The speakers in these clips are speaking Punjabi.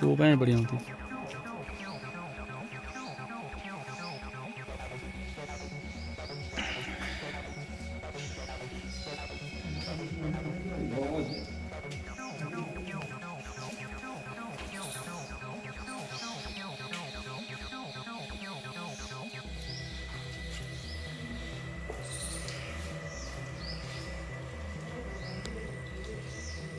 ਦੋ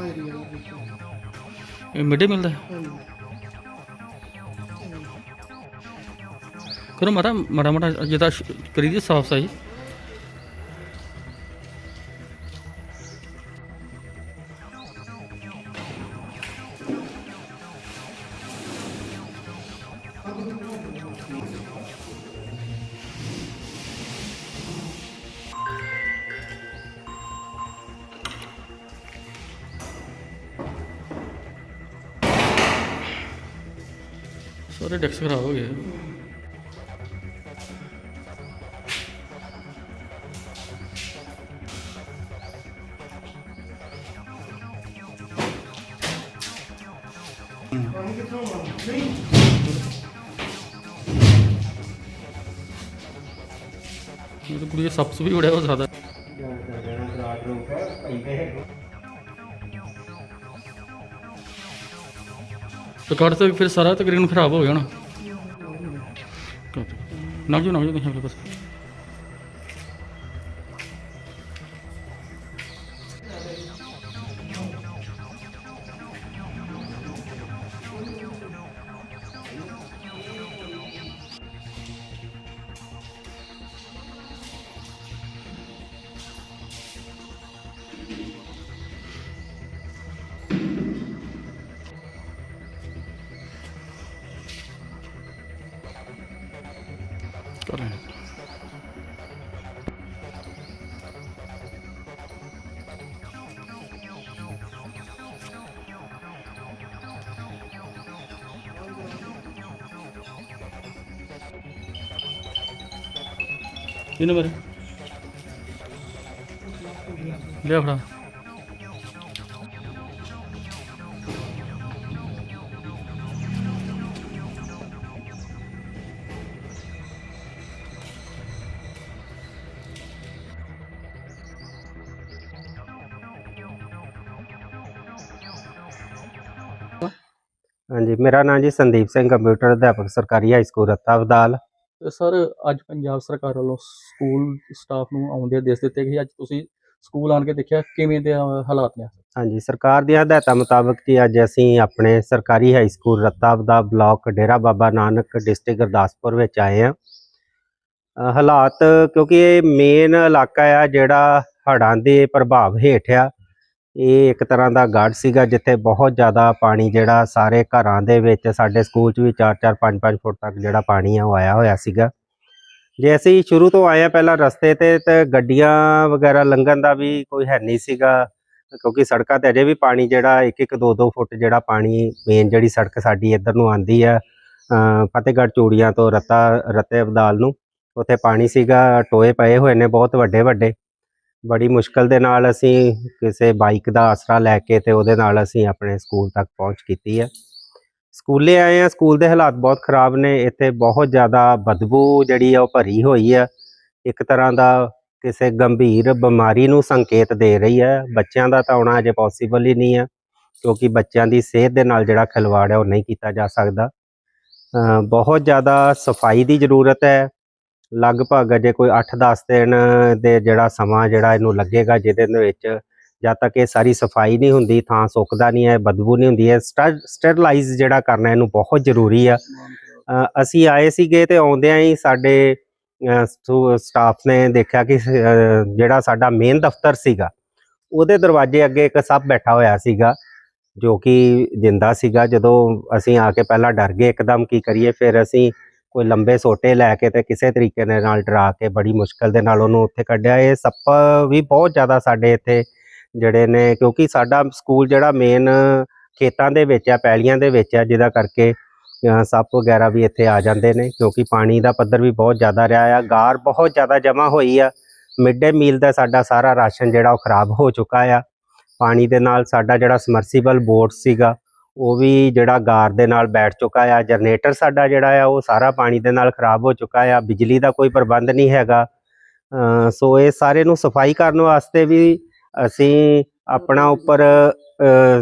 ਹੁੰਦੀ ਇਹ ਮਿੱਡੇ ਮਿਲਦਾ ਹੈ? ਕਰੋ ਮਾੜਾ ਮਾੜਾ ਮਾੜਾ ਜਿਹਦਾ ਕਰੀ ਦੀ ਸਾਫ਼ ਸਫ਼ਾਈ ਸਾਰੇ ਡੈਕਸ ਖਰਾਬ ਹੋ ਗਏ ਇਹ ਤਾਂ ਕੁੜੀ ਦੇ ਸੱਪ ਸੁ ਵੀ ਤੇ ਕੱਢ ਤੇ ਫਿਰ ਸਾਰਾ ਤਕਰੀਬਨ ਖਰਾਬ ਹੋ ਗਿਆ ਨਾ। ਨਾ ਜੋ ਨਾ ਜੋ ਤੁਸੀਂ ਆਪਣੇ ਪਾਸ ਇਹ ਨੰਬਰ ਲਿਆ ਫੜਾ। ਹਾਂਜੀ, ਮੇਰਾ ਨਾਮ ਜੀ ਸੰਦੀਪ ਸਿੰਘ, ਕੰਪਿਊਟਰ ਅਧਿਆਪਕ, ਸਰਕਾਰੀ high school Ratta Abdal sir, ਅੱਜ ਪੰਜਾਬ ਸਰਕਾਰ ਵੱਲੋਂ ਸਕੂਲ ਸਟਾਫ ਨੂੰ ਆਉਂਦੇ ਆਦੇਸ਼ ਦਿੱਤੇ ਗਏ ਅੱਜ ਤੁਸੀਂ ਸਕੂਲ ਆਣ ਕੇ ਦੇਖਿਆ, ਕਿਵੇਂ ਦੇ ਹਾਲਾਤ ਨੇ ਹਾਂਜੀ, ਸਰਕਾਰ ਦੀਆਂ ਹਦਾਇਤਾਂ ਮੁਤਾਬਕ ਜੀ ਅੱਜ ਅਸੀਂ ਆਪਣੇ ਸਰਕਾਰੀ high school Ratta Abdal block Dera Baba Nanak district Gurdaspur ਵਿੱਚ ਆਏ ਆ ਹਾਲਾਤ ਕਿਉਂਕਿ ਇਹ ਮੇਨ ਇਲਾਕਾ ਆ ਜਿਹੜਾ ਹੜ੍ਹਾਂ ਦੇ ਪ੍ਰਭਾਵ ਹੇਠ ਆ। ਇਹ ਇੱਕ ਤਰ੍ਹਾਂ ਦਾ ਗੜ ਸੀਗਾ ਜਿੱਥੇ ਬਹੁਤ ਜ਼ਿਆਦਾ ਪਾਣੀ ਜਿਹੜਾ ਸਾਰੇ ਘਰਾਂ ਦੇ ਵਿੱਚ, ਸਾਡੇ ਸਕੂਲ 'ਚ ਵੀ 4-4 5-5 ਫੁੱਟ ਤੱਕ ਜਿਹੜਾ ਪਾਣੀ ਆ ਉਹ ਆਇਆ ਹੋਇਆ ਸੀਗਾ। ਜੇ ਅਸੀਂ ਸ਼ੁਰੂ ਤੋਂ ਆਏ ਆ ਪਹਿਲਾਂ ਰਸਤੇ ਤੇ ਤੇ ਗੱਡੀਆਂ ਵਗੈਰਾ ਲੰਘਣ ਦਾ ਵੀ ਕੋਈ ਹੈ ਨਹੀਂ ਸੀਗਾ, ਕਿਉਂਕਿ ਸੜਕਾਂ ਤੇ ਅਜੇ ਵੀ ਪਾਣੀ ਜਿਹੜਾ ਇੱਕ ਇੱਕ, ਦੋ ਦੋ ਫੁੱਟ ਜਿਹੜਾ ਪਾਣੀ ਮੇਨ ਜਿਹੜੀ ਸੜਕ ਸਾਡੀ ਇੱਧਰ ਨੂੰ ਆਂਦੀ ਆ ਫਤਿਹਗੜ੍ਹ ਚੂੜੀਆਂ ਤੋਂ ਰਤਾ, ਰਤੇ ਅਬਦਾਲ ਨੂੰ, ਉੱਥੇ ਪਾਣੀ ਸੀਗਾ, ਟੋਏ ਪਏ ਹੋਏ ਨੇ ਬਹੁਤ ਵੱਡੇ ਵੱਡੇ ਬੜੀ ਮੁਸ਼ਕਲ ਦੇ ਨਾਲ ਅਸੀਂ ਕਿਸੇ ਬਾਈਕ ਦਾ ਆਸਰਾ ਲੈ ਕੇ ਤੇ ਉਹਦੇ ਨਾਲ ਅਸੀਂ ਆਪਣੇ ਸਕੂਲ ਤੱਕ ਪਹੁੰਚ ਕੀਤੀ ਹੈ ਸਕੂਲੇ ਆਏ ਆ, ਸਕੂਲ ਦੇ ਹਾਲਾਤ ਬਹੁਤ ਖਰਾਬ ਨੇ, ਇੱਥੇ ਬਹੁਤ ਜ਼ਿਆਦਾ ਬਦਬੂ ਜਿਹੜੀ ਆ ਉਹ ਭਰੀ ਹੋਈ ਆ। ਇੱਕ ਤਰ੍ਹਾਂ ਦਾ ਕਿਸੇ ਗੰਭੀਰ ਬਿਮਾਰੀ ਨੂੰ ਸੰਕੇਤ ਦੇ ਰਹੀ ਹੈ ਬੱਚਿਆਂ ਦਾ ਤਾਂ ਆਉਣਾ ਅਜੇ ਪੋਸੀਬਲ ਹੀ ਨਹੀਂ ਹੈ ਕਿਉਂਕਿ ਬੱਚਿਆਂ ਦੀ ਸਿਹਤ ਦੇ ਨਾਲ ਜਿਹੜਾ ਖਿਲਵਾੜ ਹੈ ਉਹ ਨਹੀਂ ਕੀਤਾ ਜਾ ਸਕਦਾ। ਬਹੁਤ ਜ਼ਿਆਦਾ ਸਫ਼ਾਈ ਦੀ ਜ਼ਰੂਰਤ ਹੈ ਲਗਭਗ ਅਜੇ ਕੋਈ 8-10 ਦਿਨ ਦੇ ਜਿਹੜਾ ਸਮਾਂ ਜਿਹੜਾ ਇਹਨੂੰ ਲੱਗੇਗਾ ਜਿਹਦੇ ਵਿੱਚ ਜਦ ਤੱਕ ਇਹ ਸਾਰੀ ਸਫ਼ਾਈ ਨਹੀਂ ਹੁੰਦੀ, ਥਾਂ ਸੁੱਕਦਾ ਨਹੀਂ ਹੈ, ਬਦਬੂ ਨਹੀਂ ਹੁੰਦੀ ਹੈ ਸਟਰਲਾਈਜ਼ ਜਿਹੜਾ ਕਰਨਾ ਇਹਨੂੰ ਬਹੁਤ ਜ਼ਰੂਰੀ ਆ। ਅਸੀਂ ਆਏ ਸੀਗੇ ਤੇ ਆਉਂਦਿਆਂ ਹੀ ਸਾਡੇ ਸਟਾਫ ਨੇ ਦੇਖਿਆ ਕਿ ਜਿਹੜਾ ਸਾਡਾ ਮੇਨ ਦਫ਼ਤਰ ਸੀਗਾ, ਉਹਦੇ ਦਰਵਾਜ਼ੇ ਅੱਗੇ ਇੱਕ ਸੱਪ ਬੈਠਾ ਹੋਇਆ ਸੀਗਾ, ਜੋ ਕਿ ਜਿੰਦਾ ਸੀਗਾ। ਜਦੋਂ ਅਸੀਂ ਆ ਕੇ ਪਹਿਲਾਂ ਡਰ ਗਏ, ਇੱਕਦਮ ਕੀ ਕਰੀਏ, ਫਿਰ ਅਸੀਂ ਕੋਈ ਲੰਬੇ ਸੋਟੇ ਲੈ ਕੇ ਤੇ ਕਿਸੇ ਤਰੀਕੇ ਦੇ ਨਾਲ ਡਰਾ ਕੇ ਬੜੀ ਮੁਸ਼ਕਲ ਦੇ ਨਾਲ ਉਹਨੂੰ ਉੱਥੇ ਕੱਢਿਆ। ਇਹ ਸੱਪ ਵੀ ਬਹੁਤ ਜ਼ਿਆਦਾ ਸਾਡੇ ਇੱਥੇ ਜਿਹੜੇ ਨੇ, ਕਿਉਂਕਿ ਸਾਡਾ ਸਕੂਲ ਜਿਹੜਾ ਮੇਨ ਖੇਤਾਂ ਦੇ ਵਿੱਚ ਆ, ਪੈਲੀਆਂ ਦੇ ਵਿੱਚ ਆ, ਜਿਹਦਾ ਕਰਕੇ ਸੱਪ ਵਗੈਰਾ ਵੀ ਇੱਥੇ ਆ ਜਾਂਦੇ ਨੇ, ਕਿਉਂਕਿ ਪਾਣੀ ਦਾ ਪੱਧਰ ਵੀ ਬਹੁਤ ਜ਼ਿਆਦਾ ਰਿਹਾ ਆ। ਗਾਰ ਬਹੁਤ ਜ਼ਿਆਦਾ ਜਮ੍ਹਾਂ ਹੋਈ ਆ। ਮਿਡ ਡੇ ਮੀਲ ਦਾ ਸਾਡਾ ਸਾਰਾ ਰਾਸ਼ਨ ਜਿਹੜਾ ਉਹ ਖਰਾਬ ਹੋ ਚੁੱਕਾ ਆ। ਪਾਣੀ ਦੇ ਨਾਲ ਸਾਡਾ ਜਿਹੜਾ ਸਮਰਸੀਬਲ ਬੋਟ ਸੀਗਾ ਉਹ ਵੀ ਜਿਹੜਾ ਗਾਰ ਦੇ ਨਾਲ ਬੈਠ ਚੁੱਕਾ ਆ ਜਨਰੇਟਰ ਸਾਡਾ ਜਿਹੜਾ ਆ ਉਹ ਸਾਰਾ ਪਾਣੀ ਦੇ ਨਾਲ ਖਰਾਬ ਹੋ ਚੁੱਕਾ ਆ ਬਿਜਲੀ ਦਾ ਕੋਈ ਪ੍ਰਬੰਧ ਨਹੀਂ ਹੈਗਾ। ਸੋ ਇਹ ਸਾਰੇ ਨੂੰ ਸਫ਼ਾਈ ਕਰਨ ਵਾਸਤੇ ਵੀ ਅਸੀਂ ਆਪਣਾ ਉੱਪਰ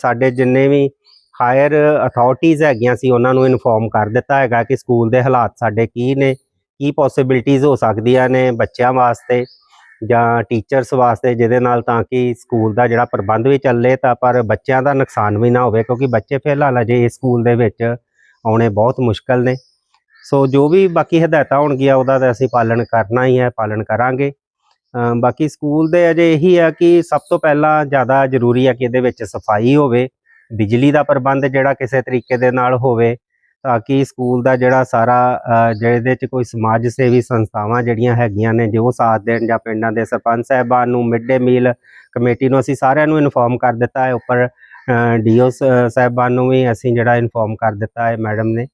ਸਾਡੇ ਜਿੰਨੇ ਵੀ ਹਾਇਰ ਅਥਾਰਟੀਆਂ ਹੈਗੀਆਂ ਸੀ ਉਹਨਾਂ ਨੂੰ ਇਨਫੋਰਮ ਕਰ ਦਿੱਤਾ ਹੈਗਾ ਕਿ ਸਕੂਲ ਦੇ ਹਾਲਾਤ ਸਾਡੇ ਕੀ ਨੇ ਕੀ ਪੋਸਿਬਿਲਿਟੀਆਂ ਹੋ ਸਕਦੀਆਂ ਨੇ ਬੱਚਿਆਂ ਵਾਸਤੇ। ਜਾਂ ਟੀਚਰਸ ਵਾਸਤੇ ਜਿਹਦੇ ਨਾਲ ਤਾਂ ਕਿ ਸਕੂਲ ਦਾ ਜਿਹੜਾ ਪ੍ਰਬੰਧ ਵੀ ਚੱਲੇ ਤਾਂ ਪਰ ਬੱਚਿਆਂ ਦਾ ਨੁਕਸਾਨ ਵੀ ਨਾ ਹੋਵੇ, ਕਿਉਂਕਿ ਬੱਚੇ ਫਿਲਹਾਲ ਅਜੇ ਇਸ ਸਕੂਲ ਦੇ ਵਿੱਚ ਆਉਣੇ ਬਹੁਤ ਮੁਸ਼ਕਲ ਨੇ। ਸੋ ਜੋ ਵੀ ਬਾਕੀ ਹਦਾਇਤਾਂ ਹੋਣਗੀਆਂ, ਉਹਦਾ ਤਾਂ ਅਸੀਂ ਪਾਲਣ ਕਰਨਾ ਹੀ ਹੈ, ਪਾਲਣ ਕਰਾਂਗੇ। ਬਾਕੀ ਸਕੂਲ ਦੇ ਅਜੇ ਇਹੀ ਆ ਕਿ ਸਭ ਤੋਂ ਪਹਿਲਾਂ ਜ਼ਿਆਦਾ ਜ਼ਰੂਰੀ ਹੈ ਕਿ ਇਹਦੇ ਵਿੱਚ ਸਫ਼ਾਈ ਹੋਵੇ, ਬਿਜਲੀ ਦਾ ਪ੍ਰਬੰਧ ਜਿਹੜਾ ਕਿਸੇ ਤਰੀਕੇ ਦੇ ਨਾਲ ਹੋਵੇ ਤਾਂ ਕਿ ਸਕੂਲ ਦਾ ਜਿਹੜਾ ਸਾਰਾ ਅ, ਜਿਹਦੇ ਚ ਕੋਈ ਸਮਾਜ ਸੇਵੀ ਸੰਸਥਾਵਾਂ ਜਿਹੜੀਆਂ ਹੈਗੀਆਂ ਨੇ ਜੋ ਸਾਥ ਦੇਣ ਜਾਂ ਪਿੰਡਾਂ ਦੇ ਸਰਪੰਚ ਸਾਹਿਬਾਨ ਨੂੰ ਮਿਡ ਡੇ ਮੀਲ ਕਮੇਟੀ ਨੂੰ ਅਸੀਂ ਸਾਰਿਆਂ ਨੂੰ ਇਨਫੋਰਮ ਕਰ ਦਿੱਤਾ ਹੈ ਉੱਪਰ ਡੀਓ ਸਾਹਿਬਾਨ ਨੂੰ ਵੀ ਅਸੀਂ ਜਿਹੜਾ ਇਨਫੋਰਮ ਕਰ ਦਿੱਤਾ ਹੈ ਮੈਡਮ ਨੇ।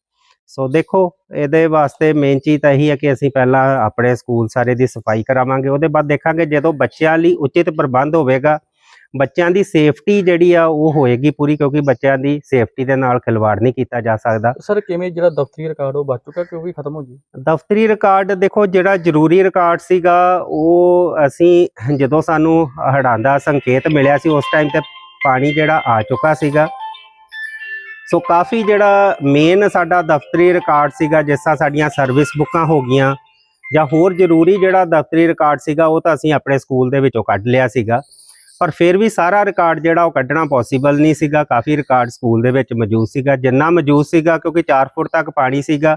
ਸੋ ਦੇਖੋ ਇਹਦੇ ਵਾਸਤੇ ਮੇਨ ਚੀਜ਼ ਤਾਂ ਇਹੀ ਹੈ ਕਿ ਅਸੀਂ ਪਹਿਲਾਂ ਆਪਣੇ ਸਕੂਲ ਸਾਰੇ ਦੀ ਸਫ਼ਾਈ ਕਰਾਵਾਂਗੇ ਉਹਦੇ ਬਾਅਦ ਦੇਖਾਂਗੇ ਜਦੋਂ ਬੱਚਿਆਂ ਲਈ ਉਚਿਤ ਪ੍ਰਬੰਧ ਹੋਵੇਗਾ ਬੱਚਿਆਂ ਦੀ ਸੇਫਟੀ ਜਿਹੜੀ ਆ ਉਹ ਹੋਏਗੀ ਪੂਰੀ ਕਿਉਂਕਿ ਬੱਚਿਆਂ ਦੀ ਸੇਫਟੀ ਦੇ ਨਾਲ ਖਿਲਵਾੜ ਨਹੀਂ ਕੀਤਾ ਜਾ ਸਕਦਾ। ਸਰ ਕਿਵੇਂ ਜਿਹੜਾ ਦਫ਼ਤਰੀ ਰਿਕਾਰਡ ਉਹ ਬਚ ਚੁੱਕਾ ਕਿ ਉਹ ਵੀ ਖਤਮ ਹੋ ਜੀ ਦਫ਼ਤਰੀ ਰਿਕਾਰਡ ਦੇਖੋ ਜਿਹੜਾ ਜ਼ਰੂਰੀ ਰਿਕਾਰਡ ਸੀਗਾ ਉਹ ਅਸੀਂ ਜਦੋਂ ਸਾਨੂੰ ਹੜ੍ਹਾਂ ਦਾ ਸੰਕੇਤ ਮਿਲਿਆ ਸੀ ਉਸ ਟਾਈਮ ਤੇ ਪਾਣੀ ਜਿਹੜਾ ਆ ਚੁੱਕਾ ਸੀਗਾ। ਸੋ ਕਾਫੀ ਜਿਹੜਾ ਮੇਨ ਸਾਡਾ ਦਫ਼ਤਰੀ ਰਿਕਾਰਡ ਸੀਗਾ ਜਿਸ ਤਰ੍ਹਾਂ ਸਾਡੀਆਂ ਸਰਵਿਸ ਬੁੱਕਾਂ ਹੋ ਗਈਆਂ ਜਾਂ ਹੋਰ ਜ਼ਰੂਰੀ ਜਿਹੜਾ ਦਫ਼ਤਰੀ ਰਿਕਾਰਡ ਸੀਗਾ ਉਹ ਤਾਂ ਅਸੀਂ ਆਪਣੇ ਸਕੂਲ ਦੇ ਵਿੱਚੋਂ ਕੱਢ ਲਿਆ ਸੀਗਾ। ਪਰ ਫਿਰ ਵੀ ਸਾਰਾ ਰਿਕਾਰਡ ਜਿਹੜਾ ਉਹ ਕੱਢਣਾ ਪੋਸੀਬਲ ਨਹੀਂ ਸੀਗਾ। ਕਾਫੀ ਰਿਕਾਰਡ ਸਕੂਲ ਦੇ ਵਿੱਚ ਮੌਜੂਦ ਸੀਗਾ। ਜਿੰਨਾ ਮੌਜੂਦ ਸੀਗਾ, ਕਿਉਂਕਿ 4 ਫੁੱਟ ਤੱਕ ਪਾਣੀ ਸੀਗਾ,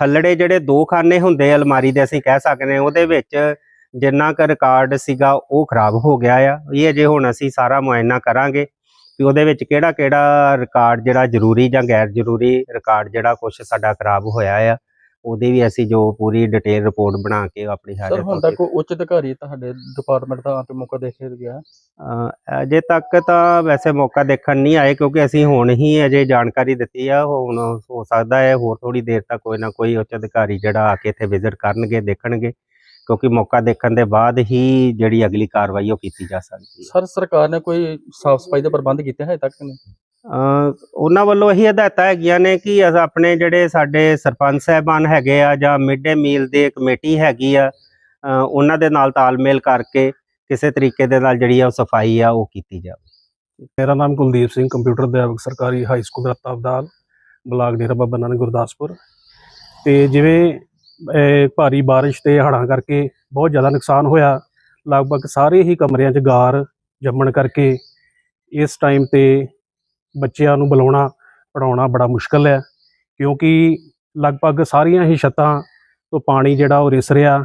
ਥੱਲੜੇ ਜਿਹੜੇ ਦੋ ਖਾਨੇ ਹੁੰਦੇ ਅਲਮਾਰੀ ਦੇ, ਅਸੀਂ ਕਹਿ ਸਕਦੇ ਹਾਂ, ਉਹਦੇ ਵਿੱਚ ਜਿੰਨਾ ਕੁ ਰਿਕਾਰਡ ਸੀਗਾ, ਉਹ ਖਰਾਬ ਹੋ ਗਿਆ ਆ। ਇਹ ਅਜੇ ਹੁਣ ਅਸੀਂ ਸਾਰਾ ਮੁਆਇਨਾ ਕਰਾਂਗੇ ਕਿ ਉਹਦੇ ਵਿੱਚ ਕਿਹੜਾ ਕਿਹੜਾ ਰਿਕਾਰਡ ਜਿਹੜਾ ਜ਼ਰੂਰੀ ਜਾਂ ਗੈਰ ਜ਼ਰੂਰੀ ਰਿਕਾਰਡ ਜਿਹੜਾ ਕੁਝ ਸਾਡਾ ਖਰਾਬ ਹੋਇਆ ਆ। ਉਹਦੀ ਵੀ ਅਸੀਂ ਜੋ ਪੂਰੀ ਡਿਟੇਲ ਰਿਪੋਰਟ ਬਣਾ ਕੇ ਆਪਣੀ ਸਰ ਹਾਜ਼ਰ ਹੁਣ ਤੱਕ ਉੱਚ ਅਧਿਕਾਰੀ ਤੁਹਾਡੇ ਡਿਪਾਰਟਮੈਂਟ ਦਾ ਆ ਕੇ ਮੌਕਾ ਦੇਖ ਕੇ ਗਿਆ ਅ, ਅਜੇ ਤੱਕ ਤਾਂ ਵੈਸੇ ਮੌਕਾ ਦੇਖਣ ਨਹੀਂ ਆਏ ਕਿਉਂਕਿ ਅਸੀਂ ਹੁਣ ਹੀ ਅਜੇ ਜਾਣਕਾਰੀ ਦਿੱਤੀ ਆ ਹੁਣ ਹੋ ਸਕਦਾ ਹੈ ਹੋਰ ਥੋੜੀ ਦੇਰ ਤੱਕ ਕੋਈ ਨਾ ਕੋਈ ਉੱਚ ਅਧਿਕਾਰੀ ਜਿਹੜਾ ਆ ਕੇ ਇੱਥੇ ਵਿਜ਼ਿਟ ਕਰਨਗੇ ਦੇਖਣਗੇ ਕਿਉਂਕਿ ਮੌਕਾ ਦੇਖਣ ਦੇ ਬਾਅਦ ਹੀ ਜਿਹੜੀ ਅਗਲੀ ਕਾਰਵਾਈ ਉਹ ਕੀਤੀ ਜਾ ਸਕਦੀ ਹੈ। ਸਰ ਸਰਕਾਰ ਨੇ ਕੋਈ ਸਾਫ਼ ਸਫ਼ਾਈ ਦਾ ਪ੍ਰਬੰਧ ਕੀਤਾ ਹੈ ਤੱਕ ਨਹੀਂ? ਉਹਨਾਂ ਵੱਲੋਂ ਇਹੀ ਹਦਾਇਤਾਂ ਹੈਗੀਆਂ ਨੇ ਕਿ ਆਪਣੇ ਜਿਹੜੇ ਸਾਡੇ ਸਰਪੰਚ ਸਾਹਿਬਾਨ ਹੈਗੇ ਆ ਜਾਂ ਮਿਡ ਡੇ ਮੀਲ ਦੀ ਕਮੇਟੀ ਹੈਗੀ ਆ ਉਹਨਾਂ ਦੇ ਨਾਲ ਤਾਲਮੇਲ ਕਰਕੇ ਕਿਸੇ ਤਰੀਕੇ ਦੇ ਨਾਲ ਜਿਹੜੀ ਆ ਉਹ ਸਫ਼ਾਈ ਆ ਉਹ ਕੀਤੀ ਜਾਵੇ। ਮੇਰਾ ਨਾਮ ਕੁਲਦੀਪ ਸਿੰਘ, ਕੰਪਿਊਟਰ ਅਧਿਆਪਕ, ਸਰਕਾਰੀ high school Ratta Abdal, block Dera Baba Nanak Gurdaspur. ਤੇ ਜਿਵੇਂ ਭਾਰੀ ਬਾਰਿਸ਼ ਤੇ ਹੜ੍ਹਾਂ ਕਰਕੇ ਬਹੁਤ ਜ਼ਿਆਦਾ ਨੁਕਸਾਨ ਹੋਇਆ, ਲਗਭਗ ਸਾਰੇ ਹੀ ਕਮਰਿਆਂ 'ਚ ਗਾਰ ਜੰਮਣ ਕਰਕੇ ਇਸ ਟਾਈਮ ਤੇ ਬੱਚਿਆਂ ਨੂੰ ਬੁਲਾਉਣਾ ਪੜਾਉਣਾ ਬੜਾ ਮੁਸ਼ਕਲ ਹੈ, ਕਿਉਂਕਿ ਲਗਭਗ ਸਾਰੀਆਂ ਹੀ ਛੱਤਾਂ ਤੋਂ ਪਾਣੀ ਜਿਹੜਾ ਉਹ ਰਿਸ ਰਿਹਾ।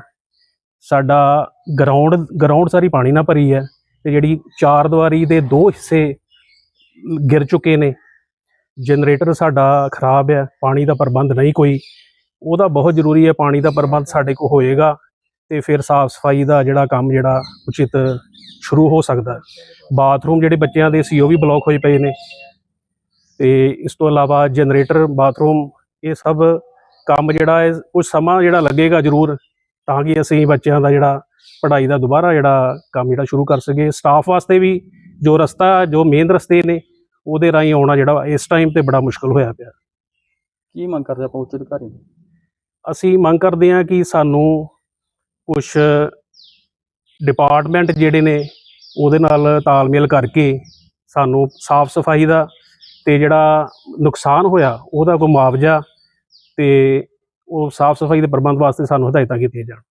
ਸਾਡਾ ਗਰਾਊਂਡ ਗਰਾਊਂਡ ਸਾਰੀ ਪਾਣੀ ਨਾਲ ਭਰੀ ਹੈ ਤੇ ਜਿਹੜੀ ਚਾਰ ਦੀਵਾਰੀ ਦੇ ਦੋ ਹਿੱਸੇ ਗਿਰ ਚੁੱਕੇ ਨੇ। ਜਨਰੇਟਰ ਸਾਡਾ ਖਰਾਬ ਹੈ, ਪਾਣੀ ਦਾ ਪ੍ਰਬੰਧ ਨਹੀਂ ਕੋਈ। ਉਹਦਾ ਬਹੁਤ ਜ਼ਰੂਰੀ ਹੈ, ਪਾਣੀ ਦਾ ਪ੍ਰਬੰਧ ਸਾਡੇ ਕੋਲ ਹੋਏਗਾ ਤੇ ਫਿਰ ਸਾਫ਼ ਸਫ਼ਾਈ ਦਾ ਜਿਹੜਾ ਕੰਮ ਜਿਹੜਾ ਉਚਿਤ ਸ਼ੁਰੂ ਹੋ ਸਕਦਾ। ਬਾਥਰੂਮ ਜਿਹੜੇ ਬੱਚਿਆਂ ਦੇ ਸੀ, ਉਹ ਵੀ ਬਲੌਕ ਹੋਏ ਪਏ ਨੇ। ਤੇ ਇਸ ਤੋਂ ਇਲਾਵਾ ਜਨਰੇਟਰ ਬਾਥਰੂਮ ਇਹ ਸਭ ਕੰਮ ਜਿਹੜਾ ਹੈ ਕੁਝ ਸਮਾਂ ਜਿਹੜਾ ਲੱਗੇਗਾ ਜ਼ਰੂਰ ਤਾਂ ਕਿ ਅਸੀਂ ਬੱਚਿਆਂ ਦਾ ਜਿਹੜਾ ਪੜ੍ਹਾਈ ਦਾ ਦੁਬਾਰਾ ਜਿਹੜਾ ਕੰਮ ਜਿਹੜਾ ਸ਼ੁਰੂ ਕਰ ਸਕੀਏ ਸਟਾਫ ਵਾਸਤੇ ਵੀ ਜੋ ਰਸਤਾ ਜੋ ਮੇਨ ਰਸਤੇ ਨੇ ਉਹਦੇ ਰਾਹੀਂ ਆਉਣਾ ਜਿਹੜਾ ਇਸ ਟਾਈਮ ਤੇ ਬੜਾ ਮੁਸ਼ਕਲ ਹੋਇਆ ਪਿਆ ਕੀ ਮੰਗ ਕਰਦੇ ਆਪਾਂ ਉੱਚ ਅਧਿਕਾਰੀ? ਅਸੀਂ ਮੰਗ ਕਰਦੇ ਹਾਂ ਕਿ ਸਾਨੂੰ ਕੁਝ ਡਿਪਾਰਟਮੈਂਟ ਜਿਹੜੇ ਨੇ ਉਹਦੇ ਨਾਲ ਤਾਲਮੇਲ ਕਰਕੇ ਸਾਨੂੰ ਸਾਫ਼ ਸਫ਼ਾਈ ਦਾ ਤੇ ਜਿਹੜਾ ਨੁਕਸਾਨ ਹੋਇਆ, ਉਹਦਾ ਕੋਈ ਮੁਆਵਜ਼ਾ ਤੇ ਉਹ ਸਾਫ਼ ਸਫ਼ਾਈ ਦੇ ਪ੍ਰਬੰਧ ਵਾਸਤੇ ਸਾਨੂੰ ਹਦਾਇਤਾਂ ਕੀਤੀਆਂ ਜਾਣ।